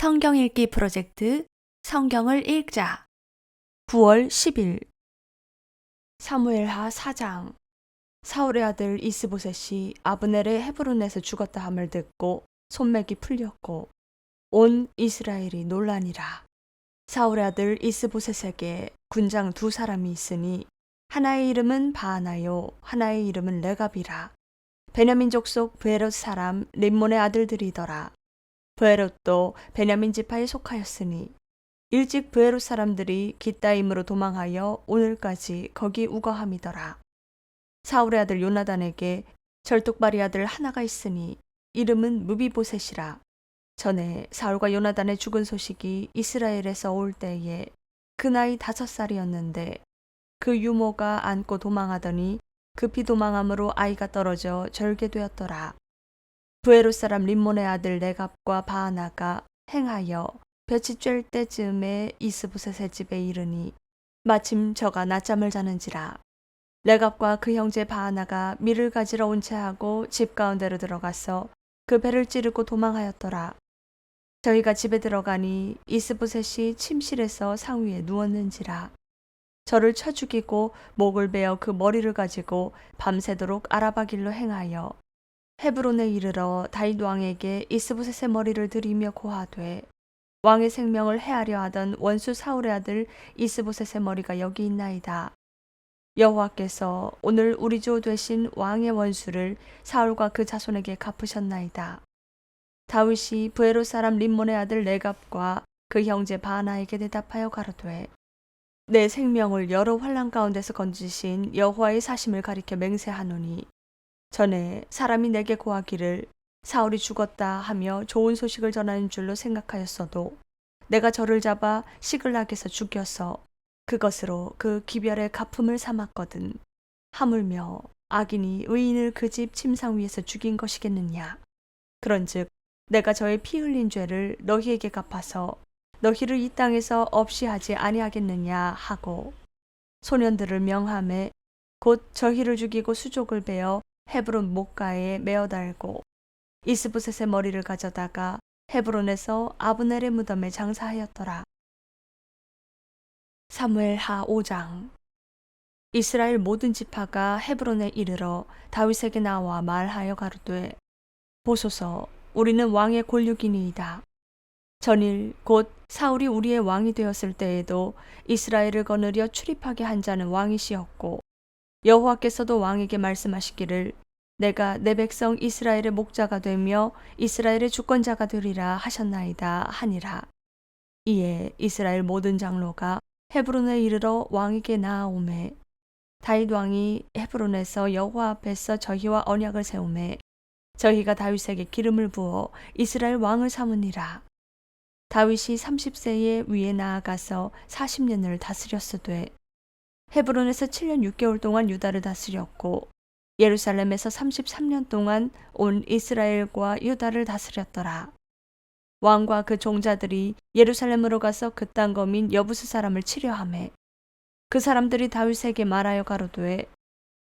성경 읽기 프로젝트 성경을 읽자. 9월 10일. 사무엘하 4장. 사울의 아들 이스보셋이 아브넬의 헤브론에서 죽었다 함을 듣고 손맥이 풀렸고 온 이스라엘이 논란이라. 사울의 아들 이스보셋에게 군장 두 사람이 있으니 하나의 이름은 바하나요 하나의 이름은 레갑이라. 베냐민 족속 베롯 사람 림몬의 아들들이더라 브에롯도 베냐민 지파에 속하였으니 일찍 브에롯 사람들이 기따임으로 도망하여 오늘까지 거기 우거함이더라. 사울의 아들 요나단에게 절뚝발이 아들 하나가 있으니 이름은 무비보셋이라. 전에 사울과 요나단의 죽은 소식이 이스라엘에서 올 때에 그 나이 다섯 살이었는데 그 유모가 안고 도망하더니 급히 도망함으로 아이가 떨어져 절개되었더라. 부에로 사람 림몬의 아들 레갑과 바하나가 행하여 볕이 쬐을 때쯤에 이스보셋의 집에 이르니 마침 저가 낮잠을 자는지라 레갑과 그 형제 바하나가 밀을 가지러 온 채하고 집 가운데로 들어가서 그 배를 찌르고 도망하였더라. 저희가 집에 들어가니 이스보셋이 침실에서 상위에 누웠는지라 저를 쳐 죽이고 목을 베어 그 머리를 가지고 밤새도록 아라바 길로 행하여 헤브론에 이르러 다윗 왕에게 이스보셋의 머리를 들이며 고하되 왕의 생명을 해하려 하던 원수 사울의 아들 이스보셋의 머리가 여기 있나이다. 여호와께서 오늘 우리 조 되신 왕의 원수를 사울과 그 자손에게 갚으셨나이다. 다윗이 부에로 사람 림몬의 아들 레갑과 그 형제 바나에게 대답하여 가로되 내 생명을 여러 환란 가운데서 건지신 여호와의 사심을 가리켜 맹세하노니 전에 사람이 내게 고하기를 사울이 죽었다 하며 좋은 소식을 전하는 줄로 생각하였어도 내가 저를 잡아 시글락에서 죽여서 그것으로 그 기별의 가품을 삼았거든. 하물며 악인이 의인을 그 집 침상 위에서 죽인 것이겠느냐. 그런즉 내가 저의 피 흘린 죄를 너희에게 갚아서 너희를 이 땅에서 없이 하지 아니하겠느냐 하고 소년들을 명함에 곧 저희를 죽이고 수족을 베어 헤브론 목가에 메어 달고 이스보셋의 머리를 가져다가 헤브론에서 아브넬의 무덤에 장사하였더라. 사무엘 하 5장 이스라엘 모든 지파가 헤브론에 이르러 다윗에게 나와 말하여 가로되 보소서 우리는 왕의 골육이니이다. 전일 곧 사울이 우리의 왕이 되었을 때에도 이스라엘을 거느려 출입하게 한 자는 왕이시었고 여호와께서도 왕에게 말씀하시기를 내가 내 백성 이스라엘의 목자가 되며 이스라엘의 주권자가 되리라 하셨나이다 하니라. 이에 이스라엘 모든 장로가 헤브론에 이르러 왕에게 나아오매 다윗 왕이 헤브론에서 여호와 앞에서 저희와 언약을 세우매 저희가 다윗에게 기름을 부어 이스라엘 왕을 삼으니라. 다윗이 30세에 위에 나아가서 40년을 다스렸으되 헤브론에서 7년 6개월 동안 유다를 다스렸고 예루살렘에서 33년 동안 온 이스라엘과 유다를 다스렸더라. 왕과 그 종자들이 예루살렘으로 가서 그 땅 거민 여부스 사람을 치려하매 그 사람들이 다윗에게 말하여 가로되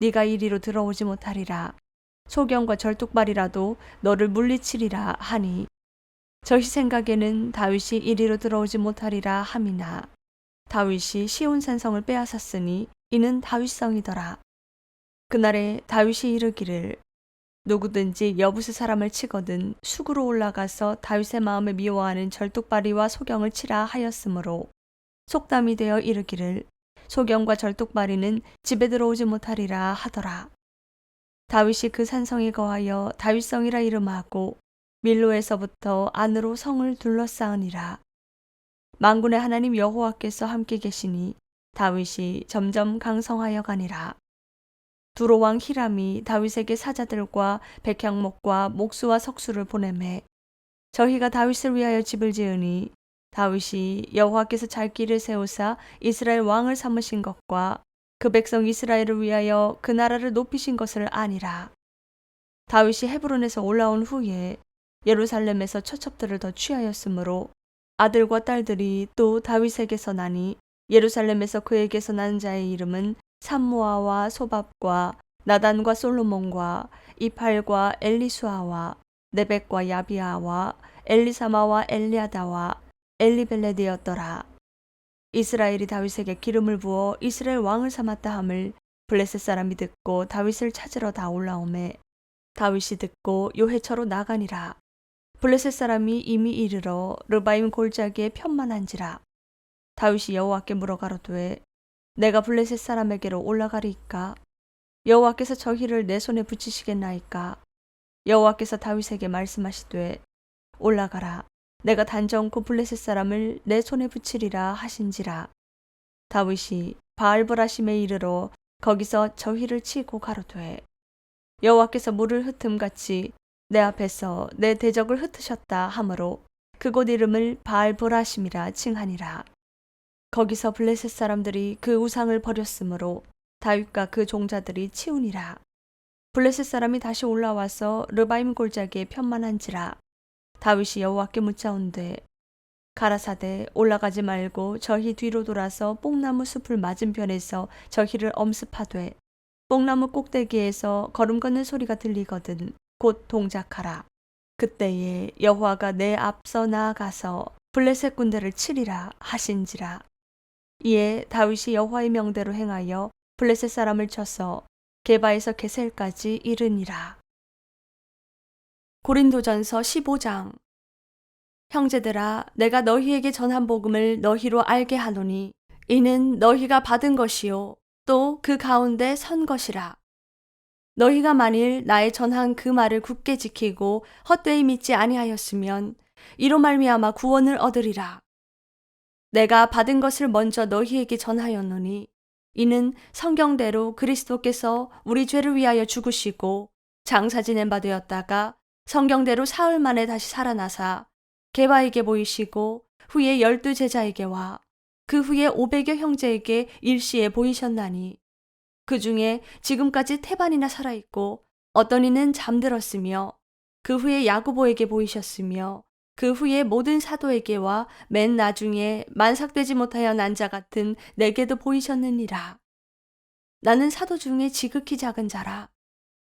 네가 이리로 들어오지 못하리라 소경과 절뚝발이라도 너를 물리치리라 하니 저희 생각에는 다윗이 이리로 들어오지 못하리라 함이나 다윗이 시온산 성을 빼앗았으니 이는 다윗성이더라. 그날에 다윗이 이르기를 누구든지 여부스 사람을 치거든 수구로 올라가서 다윗의 마음에 미워하는 절뚝발이와 소경을 치라 하였으므로 속담이 되어 이르기를 소경과 절뚝발이는 집에 들어오지 못하리라 하더라. 다윗이 그 산성에 거하여 다윗성이라 이름하고 밀로에서부터 안으로 성을 둘러싸으니라. 망군의 하나님 여호와께서 함께 계시니 다윗이 점점 강성하여 가니라. 두로 왕 히람이 다윗에게 사자들과 백향목과 목수와 석수를 보내매 저희가 다윗을 위하여 집을 지으니 다윗이 여호와께서 잘 길을 세우사 이스라엘 왕을 삼으신 것과 그 백성 이스라엘을 위하여 그 나라를 높이신 것을 아니라 다윗이 헤브론에서 올라온 후에 예루살렘에서 처첩들을 더 취하였으므로 아들과 딸들이 또 다윗에게서 나니 예루살렘에서 그에게서 난 자의 이름은 삼모아와 소밥과 나단과 솔로몬과 이팔과 엘리수아와 네벡과 야비아와 엘리사마와 엘리아다와 엘리벨레드였더라. 이스라엘이 다윗에게 기름을 부어 이스라엘 왕을 삼았다 함을 블레셋 사람이 듣고 다윗을 찾으러 다 올라오매 다윗이 듣고 요해처로 나가니라. 블레셋 사람이 이미 이르러 르바임 골짜기에 편만한지라. 다윗이 여호와께 물어 가로되 내가 블레셋 사람에게로 올라가리이까? 여호와께서 저희를 내 손에 붙이시겠나이까? 여호와께서 다윗에게 말씀하시되 올라가라. 내가 단정코 블레셋 사람을 내 손에 붙이리라 하신지라. 다윗이 바알보라심에 이르러 거기서 저희를 치고 가로되 여호와께서 물을 흩음 같이 내 앞에서 내 대적을 흩으셨다 하므로 그곳 이름을 바알보라심이라 칭하니라 거기서 블레셋 사람들이 그 우상을 버렸으므로 다윗과 그 종자들이 치우니라. 블레셋 사람이 다시 올라와서 르바임 골짜기에 편만한지라. 다윗이 여호와께 묻자온되 가라사대 올라가지 말고 저희 뒤로 돌아서 뽕나무 숲을 맞은편에서 저희를 엄습하되 뽕나무 꼭대기에서 걸음 걷는 소리가 들리거든 곧 동작하라. 그때에 여호와가 내 앞서 나아가서 블레셋 군대를 치리라 하신지라. 이에 다윗이 여호와의 명대로 행하여 블레셋 사람을 쳐서 게바에서 게셀까지 이르니라. 고린도전서 15장 형제들아 내가 너희에게 전한 복음을 너희로 알게 하노니 이는 너희가 받은 것이요 또 그 가운데 선 것이라. 너희가 만일 나의 전한 그 말을 굳게 지키고 헛되이 믿지 아니하였으면 이로 말미암아 구원을 얻으리라. 내가 받은 것을 먼저 너희에게 전하였노니 이는 성경대로 그리스도께서 우리 죄를 위하여 죽으시고 장사 지낸 바 되었다가 성경대로 사흘 만에 다시 살아나사 개바에게 보이시고 후에 열두 제자에게 와 그 후에 오백여 형제에게 일시에 보이셨나니 그 중에 지금까지 태반이나 살아있고 어떤 이는 잠들었으며 그 후에 야구보에게 보이셨으며 그 후에 모든 사도에게와 맨 나중에 만삭되지 못하여 난 자 같은 내게도 보이셨느니라. 나는 사도 중에 지극히 작은 자라.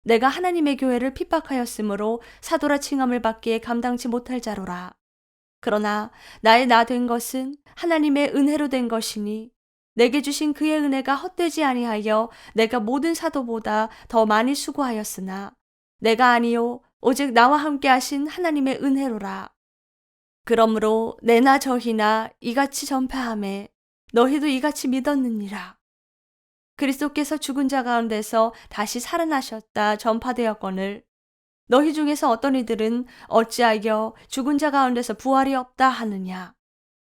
내가 하나님의 교회를 핍박하였으므로 사도라 칭함을 받기에 감당치 못할 자로라. 그러나 나의 나 된 것은 하나님의 은혜로 된 것이니 내게 주신 그의 은혜가 헛되지 아니하여 내가 모든 사도보다 더 많이 수고하였으나 내가 아니요 오직 나와 함께 하신 하나님의 은혜로라. 그러므로 내나 저희나 이같이 전파함에 너희도 이같이 믿었느니라. 그리스도께서 죽은 자 가운데서 다시 살아나셨다 전파되었거늘 너희 중에서 어떤 이들은 어찌하여 죽은 자 가운데서 부활이 없다 하느냐.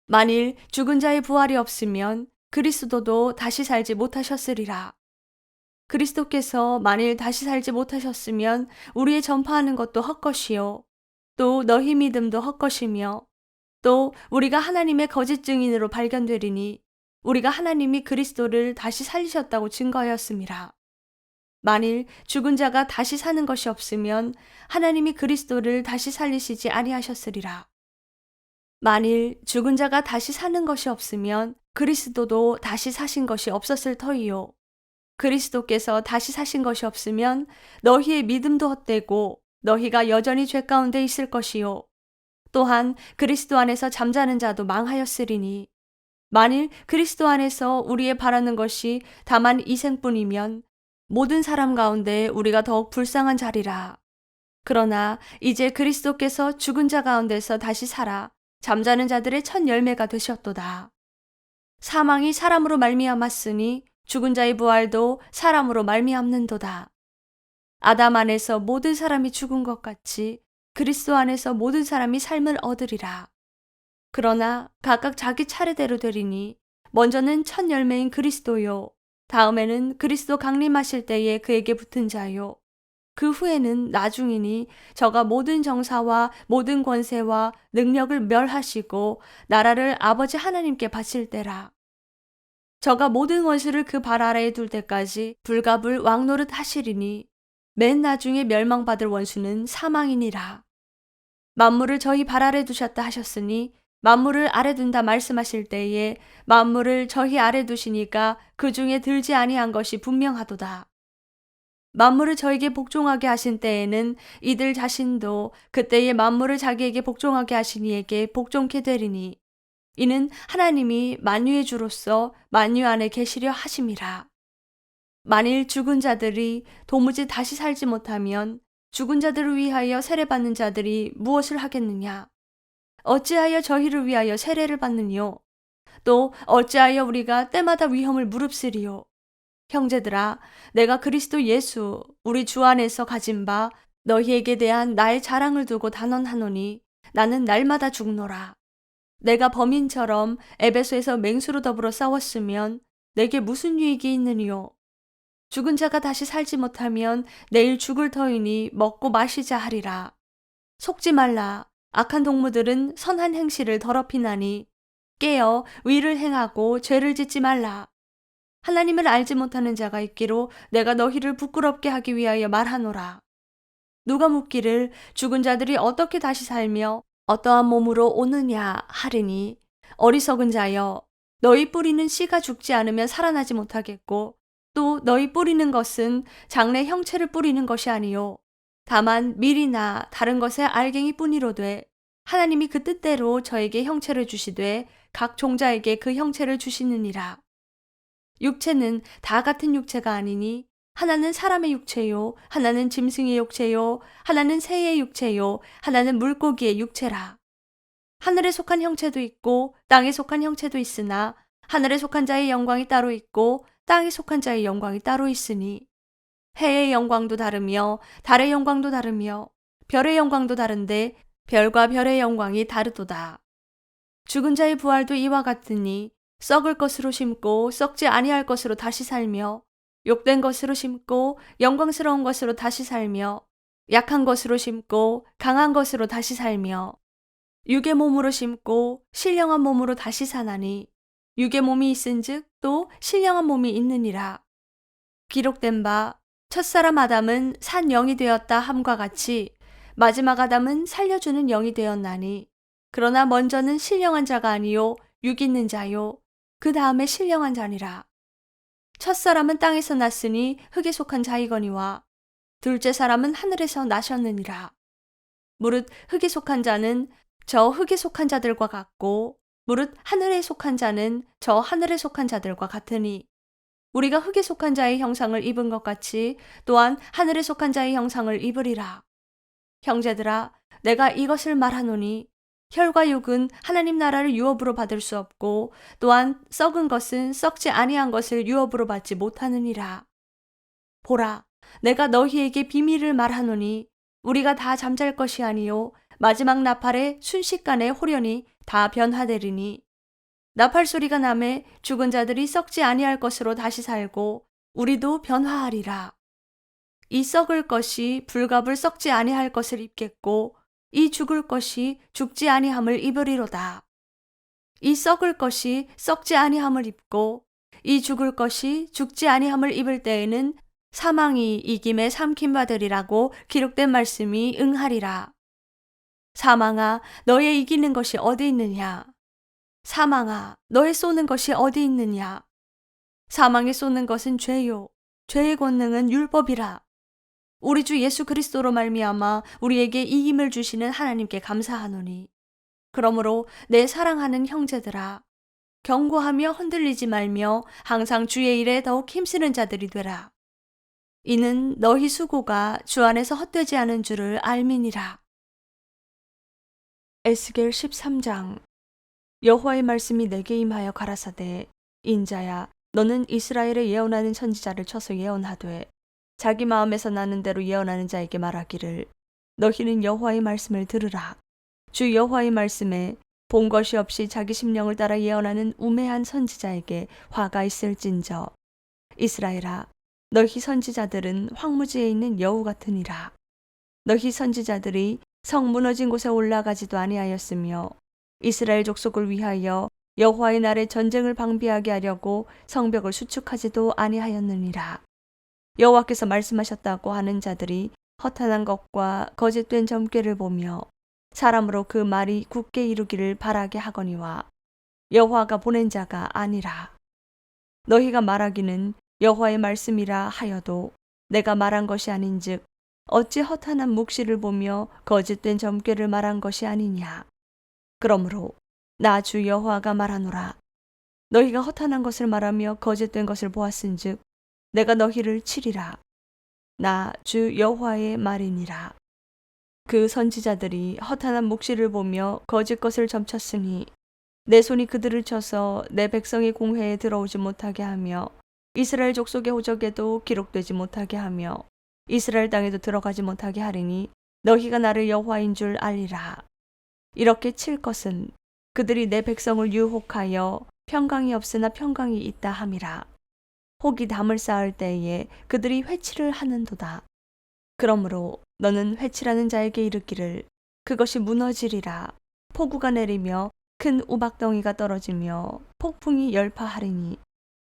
만일 죽은 자의 부활이 없으면 그리스도도 다시 살지 못하셨으리라. 그리스도께서 만일 다시 살지 못하셨으면 우리의 전파하는 것도 헛것이요. 또 너희 믿음도 헛것이며 또 우리가 하나님의 거짓 증인으로 발견되리니 우리가 하나님이 그리스도를 다시 살리셨다고 증거하였습니다. 만일 죽은 자가 다시 사는 것이 없으면 하나님이 그리스도를 다시 살리시지 아니하셨으리라. 만일 죽은 자가 다시 사는 것이 없으면 그리스도도 다시 사신 것이 없었을 터이요. 그리스도께서 다시 사신 것이 없으면 너희의 믿음도 헛되고 너희가 여전히 죄 가운데 있을 것이요. 또한 그리스도 안에서 잠자는 자도 망하였으리니 만일 그리스도 안에서 우리의 바라는 것이 다만 이 생뿐이면 모든 사람 가운데 우리가 더욱 불쌍한 자리라. 그러나 이제 그리스도께서 죽은 자 가운데서 다시 살아 잠자는 자들의 첫 열매가 되셨도다. 사망이 사람으로 말미암았으니 죽은 자의 부활도 사람으로 말미암는도다. 아담 안에서 모든 사람이 죽은 것 같이 그리스도 안에서 모든 사람이 삶을 얻으리라. 그러나 각각 자기 차례대로 되리니 먼저는 첫 열매인 그리스도요. 다음에는 그리스도 강림하실 때에 그에게 붙은 자요. 그 후에는 나중이니 저가 모든 정사와 모든 권세와 능력을 멸하시고 나라를 아버지 하나님께 바칠 때라. 저가 모든 원수를 그 발 아래에 둘 때까지 불갑을 왕노릇 하시리니 맨 나중에 멸망받을 원수는 사망이니라. 만물을 저희 발 아래 두셨다 하셨으니 만물을 아래 둔다 말씀하실 때에 만물을 저희 아래 두시니까 그 중에 들지 아니한 것이 분명하도다. 만물을 저에게 복종하게 하신 때에는 이들 자신도 그때의 만물을 자기에게 복종하게 하신 이에게 복종케 되리니 이는 하나님이 만유의 주로서 만유 안에 계시려 하심이라. 만일 죽은 자들이 도무지 다시 살지 못하면 죽은 자들을 위하여 세례받는 자들이 무엇을 하겠느냐? 어찌하여 저희를 위하여 세례를 받느뇨? 또 어찌하여 우리가 때마다 위험을 무릅쓰리요? 형제들아, 내가 그리스도 예수, 우리 주 안에서 가진 바 너희에게 대한 나의 자랑을 두고 단언하노니 나는 날마다 죽노라. 내가 범인처럼 에베소에서 맹수로 더불어 싸웠으면 내게 무슨 유익이 있느니요? 죽은 자가 다시 살지 못하면 내일 죽을 터이니 먹고 마시자 하리라. 속지 말라. 악한 동무들은 선한 행실을 더럽히나니 깨어 위를 행하고 죄를 짓지 말라. 하나님을 알지 못하는 자가 있기로 내가 너희를 부끄럽게 하기 위하여 말하노라. 누가 묻기를 죽은 자들이 어떻게 다시 살며 어떠한 몸으로 오느냐 하리니 어리석은 자여 너희 뿌리는 씨가 죽지 않으면 살아나지 못하겠고 또 너희 뿌리는 것은 장래 형체를 뿌리는 것이 아니요 다만 밀이나 다른 것의 알갱이 뿐이로되 하나님이 그 뜻대로 저에게 형체를 주시되 각 종자에게 그 형체를 주시느니라 육체는 다 같은 육체가 아니니 하나는 사람의 육체요, 하나는 짐승의 육체요, 하나는 새의 육체요, 하나는 물고기의 육체라. 하늘에 속한 형체도 있고 땅에 속한 형체도 있으나 하늘에 속한 자의 영광이 따로 있고 땅에 속한 자의 영광이 따로 있으니 해의 영광도 다르며 달의 영광도 다르며 별의 영광도 다른데 별과 별의 영광이 다르도다. 죽은 자의 부활도 이와 같으니 썩을 것으로 심고 썩지 아니할 것으로 다시 살며 욕된 것으로 심고 영광스러운 것으로 다시 살며 약한 것으로 심고 강한 것으로 다시 살며 육의 몸으로 심고 신령한 몸으로 다시 사나니 육의 몸이 있은즉 또 신령한 몸이 있느니라. 기록된 바 첫사람 아담은 산 영이 되었다 함과 같이 마지막 아담은 살려주는 영이 되었나니 그러나 먼저는 신령한 자가 아니요 육 있는 자요 그 다음에 신령한 자니라 첫 사람은 땅에서 났으니 흙에 속한 자이거니와 둘째 사람은 하늘에서 나셨느니라. 무릇 흙에 속한 자는 저 흙에 속한 자들과 같고 무릇 하늘에 속한 자는 저 하늘에 속한 자들과 같으니 우리가 흙에 속한 자의 형상을 입은 것 같이 또한 하늘에 속한 자의 형상을 입으리라. 형제들아, 내가 이것을 말하노니 혈과 육은 하나님 나라를 유업으로 받을 수 없고 또한 썩은 것은 썩지 아니한 것을 유업으로 받지 못하느니라. 보라, 내가 너희에게 비밀을 말하노니 우리가 다 잠잘 것이 아니요 마지막 나팔에 순식간에 호련히 다 변화되리니 나팔 소리가 남에 죽은 자들이 썩지 아니할 것으로 다시 살고 우리도 변화하리라. 이 썩을 것이 불갑을 썩지 아니할 것을 입겠고 이 죽을 것이 죽지 아니함을 입으리로다. 이 썩을 것이 썩지 아니함을 입고 이 죽을 것이 죽지 아니함을 입을 때에는 사망이 이김에 삼킴 받으리라고 기록된 말씀이 응하리라. 사망아, 너의 이기는 것이 어디 있느냐? 사망아, 너의 쏘는 것이 어디 있느냐? 사망에 쏘는 것은 죄요. 죄의 권능은 율법이라. 우리 주 예수 그리스도로 말미암아 우리에게 이 힘을 주시는 하나님께 감사하노니. 그러므로 내 사랑하는 형제들아 경고하며 흔들리지 말며 항상 주의 일에 더욱 힘쓰는 자들이 되라. 이는 너희 수고가 주 안에서 헛되지 않은 줄을 알미니라. 에스겔 13장. 여호와의 말씀이 내게 임하여 가라사대 인자야 너는 이스라엘에 예언하는 선지자를 쳐서 예언하되 자기 마음에서 나는 대로 예언하는 자에게 말하기를 너희는 여호와의 말씀을 들으라. 주 여호와의 말씀에 본 것이 없이 자기 심령을 따라 예언하는 우매한 선지자에게 화가 있을진저 이스라엘아 너희 선지자들은 황무지에 있는 여우 같으니라. 너희 선지자들이 성 무너진 곳에 올라가지도 아니하였으며 이스라엘 족속을 위하여 여호와의 날에 전쟁을 방비하게 하려고 성벽을 수축하지도 아니하였느니라. 여호와께서 말씀하셨다고 하는 자들이 허탄한 것과 거짓된 점괘를 보며 사람으로 그 말이 굳게 이루기를 바라게 하거니와 여호와가 보낸 자가 아니라 너희가 말하기는 여호와의 말씀이라 하여도 내가 말한 것이 아닌즉 어찌 허탄한 묵시를 보며 거짓된 점괘를 말한 것이 아니냐. 그러므로 나 주 여호와가 말하노라. 너희가 허탄한 것을 말하며 거짓된 것을 보았은즉 내가 너희를 치리라. 나 주 여호와의 말이니라. 그 선지자들이 허탄한 묵시를 보며 거짓 것을 점쳤으니 내 손이 그들을 쳐서 내 백성의 공회에 들어오지 못하게 하며 이스라엘 족속의 호적에도 기록되지 못하게 하며 이스라엘 땅에도 들어가지 못하게 하리니 너희가 나를 여호와인 줄 알리라. 이렇게 칠 것은 그들이 내 백성을 유혹하여 평강이 없으나 평강이 있다 함이라. 혹이 담을 쌓을 때에 그들이 회치를 하는도다. 그러므로 너는 회치라는 자에게 이르기를 그것이 무너지리라. 폭우가 내리며 큰 우박덩이가 떨어지며 폭풍이 열파하리니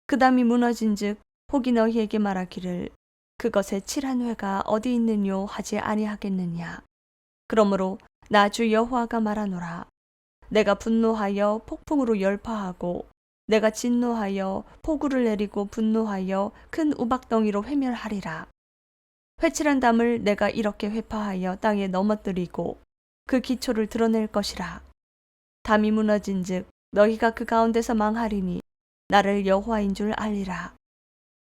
그 담이 무너진즉 혹이 너희에게 말하기를 그것에 칠한 회가 어디 있느뇨 하지 아니하겠느냐. 그러므로 나 주 여호와가 말하노라. 내가 분노하여 폭풍으로 열파하고 내가 진노하여 폭우를 내리고 분노하여 큰 우박덩이로 회멸하리라. 회칠한 담을 내가 이렇게 회파하여 땅에 넘어뜨리고 그 기초를 드러낼 것이라. 담이 무너진즉 너희가 그 가운데서 망하리니 나를 여호와인 줄 알리라.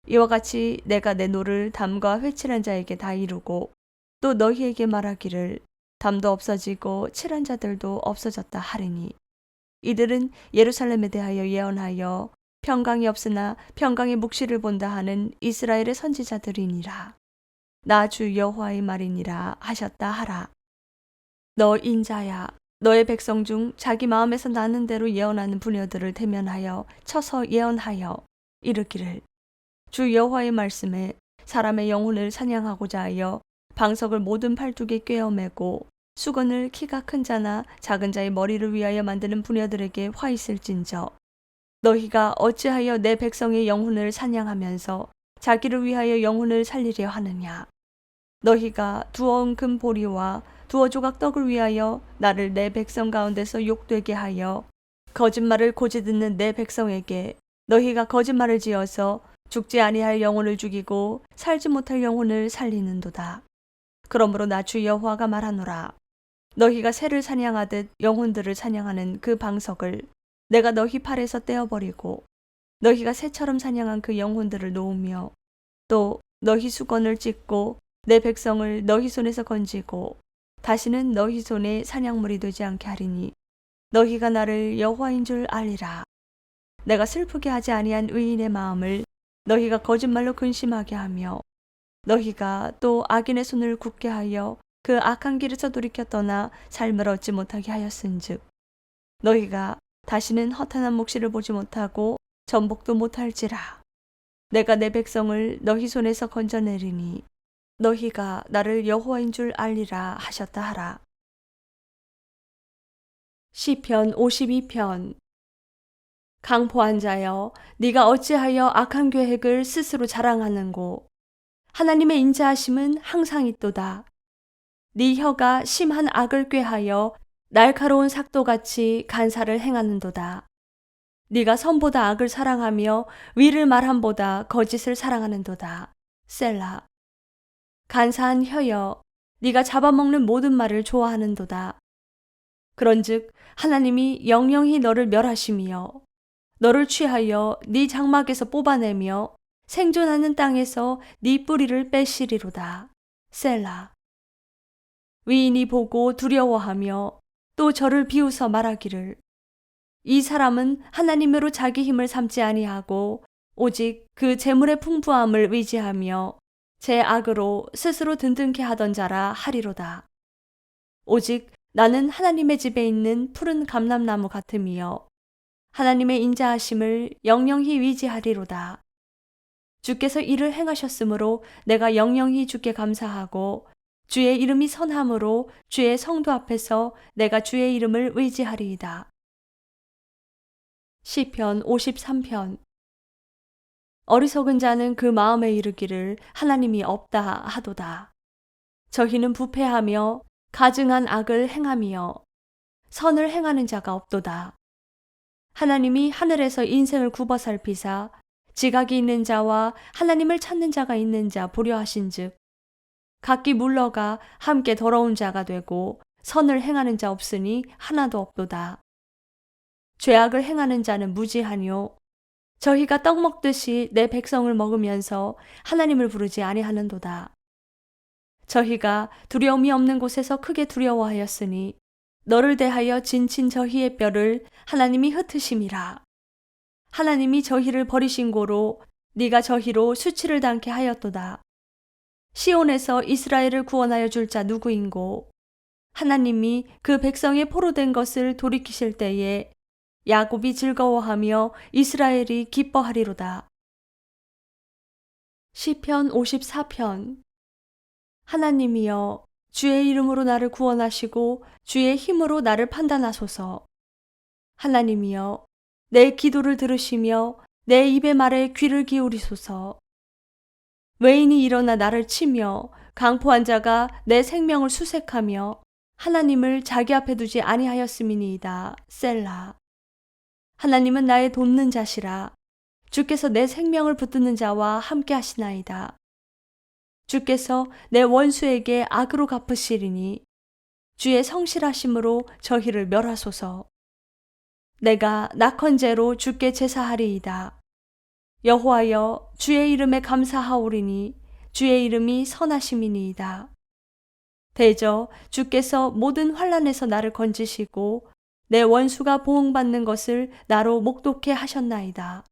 이와 같이 내가 내 노를 담과 회칠한 자에게 다 이루고 또 너희에게 말하기를 담도 없어지고 칠한 자들도 없어졌다 하리니 이들은 예루살렘에 대하여 예언하여 평강이 없으나 평강의 묵시를 본다 하는 이스라엘의 선지자들이니라. 나 주 여호와의 말이니라 하셨다 하라. 너 인자야, 너의 백성 중 자기 마음에서 나는 대로 예언하는 부녀들을 대면하여 쳐서 예언하여 이르기를 주 여호와의 말씀에 사람의 영혼을 사냥하고자 하여 방석을 모든 팔뚝에 꿰어매고 수건을 키가 큰 자나 작은 자의 머리를 위하여 만드는 부녀들에게 화 있을진저 너희가 어찌하여 내 백성의 영혼을 사냥하면서 자기를 위하여 영혼을 살리려 하느냐 너희가 두어온 금 보리와 두어 조각 떡을 위하여 나를 내 백성 가운데서 욕되게 하여 거짓말을 고지 듣는 내 백성에게 너희가 거짓말을 지어서 죽지 아니할 영혼을 죽이고 살지 못할 영혼을 살리는도다. 그러므로 나 주 여호와가 말하노라. 너희가 새를 사냥하듯 영혼들을 사냥하는 그 방석을 내가 너희 팔에서 떼어버리고 너희가 새처럼 사냥한 그 영혼들을 놓으며 또 너희 수건을 찢고 내 백성을 너희 손에서 건지고 다시는 너희 손에 사냥물이 되지 않게 하리니 너희가 나를 여호와인 줄 알리라. 내가 슬프게 하지 아니한 의인의 마음을 너희가 거짓말로 근심하게 하며 너희가 또 악인의 손을 굳게 하여 그 악한 길에서 돌이켜 떠나 삶을 얻지 못하게 하였은즉 너희가 다시는 허탄한 묵시를 보지 못하고 전복도 못할지라. 내가 내 백성을 너희 손에서 건져내리니 너희가 나를 여호와인 줄 알리라 하셨다 하라. 시편 52편. 강포한 자여 네가 어찌하여 악한 계획을 스스로 자랑하는고? 하나님의 인자하심은 항상 있도다 네 혀가 심한 악을 꾀하여 날카로운 삭도같이 간사를 행하는도다 네가 선보다 악을 사랑하며 위를 말함보다 거짓을 사랑하는도다 셀라 간사한 혀여 네가 잡아먹는 모든 말을 좋아하는도다 그런즉 하나님이 영영히 너를 멸하심이여 너를 취하여 네 장막에서 뽑아내며 생존하는 땅에서 네 뿌리를 빼시리로다. 셀라. 위인이 보고 두려워하며 또 저를 비웃어 말하기를 이 사람은 하나님으로 자기 힘을 삼지 아니하고 오직 그 재물의 풍부함을 의지하며 제 악으로 스스로 든든케 하던 자라 하리로다. 오직 나는 하나님의 집에 있는 푸른 감람나무 같음이여 하나님의 인자하심을 영영히 위지하리로다. 주께서 이를 행하셨으므로 내가 영영히 주께 감사하고 주의 이름이 선함으로 주의 성도 앞에서 내가 주의 이름을 의지하리이다. 시편 53편 어리석은 자는 그 마음에 이르기를 하나님이 없다 하도다. 저희는 부패하며 가증한 악을 행하며 선을 행하는 자가 없도다. 하나님이 하늘에서 인생을 굽어 살피사 지각이 있는 자와 하나님을 찾는 자가 있는 자 보려 하신즉 각기 물러가 함께 더러운 자가 되고 선을 행하는 자 없으니 하나도 없도다. 죄악을 행하는 자는 무지하뇨. 저희가 떡 먹듯이 내 백성을 먹으면서 하나님을 부르지 아니하는도다. 저희가 두려움이 없는 곳에서 크게 두려워하였으니 너를 대하여 진친 저희의 뼈를 하나님이 흩으심이라. 하나님이 저희를 버리신 고로 네가 저희로 수치를 당케 하였도다. 시온에서 이스라엘을 구원하여 줄 자 누구인고 하나님이 그 백성의 포로된 것을 돌이키실 때에 야곱이 즐거워하며 이스라엘이 기뻐하리로다. 시편 54편 하나님이여 주의 이름으로 나를 구원하시고 주의 힘으로 나를 판단하소서. 하나님이여 내 기도를 들으시며 내 입의 말에 귀를 기울이소서. 외인이 일어나 나를 치며 강포한 자가 내 생명을 수색하며 하나님을 자기 앞에 두지 아니하였음이니이다. 셀라. 하나님은 나의 돕는 자시라. 주께서 내 생명을 붙드는 자와 함께 하시나이다. 주께서 내 원수에게 악으로 갚으시리니 주의 성실하심으로 저희를 멸하소서. 내가 낙헌제로 주께 제사하리이다. 여호와여 주의 이름에 감사하오리니 주의 이름이 선하심이니이다. 대저 주께서 모든 환란에서 나를 건지시고 내 원수가 보응받는 것을 나로 목독해 하셨나이다.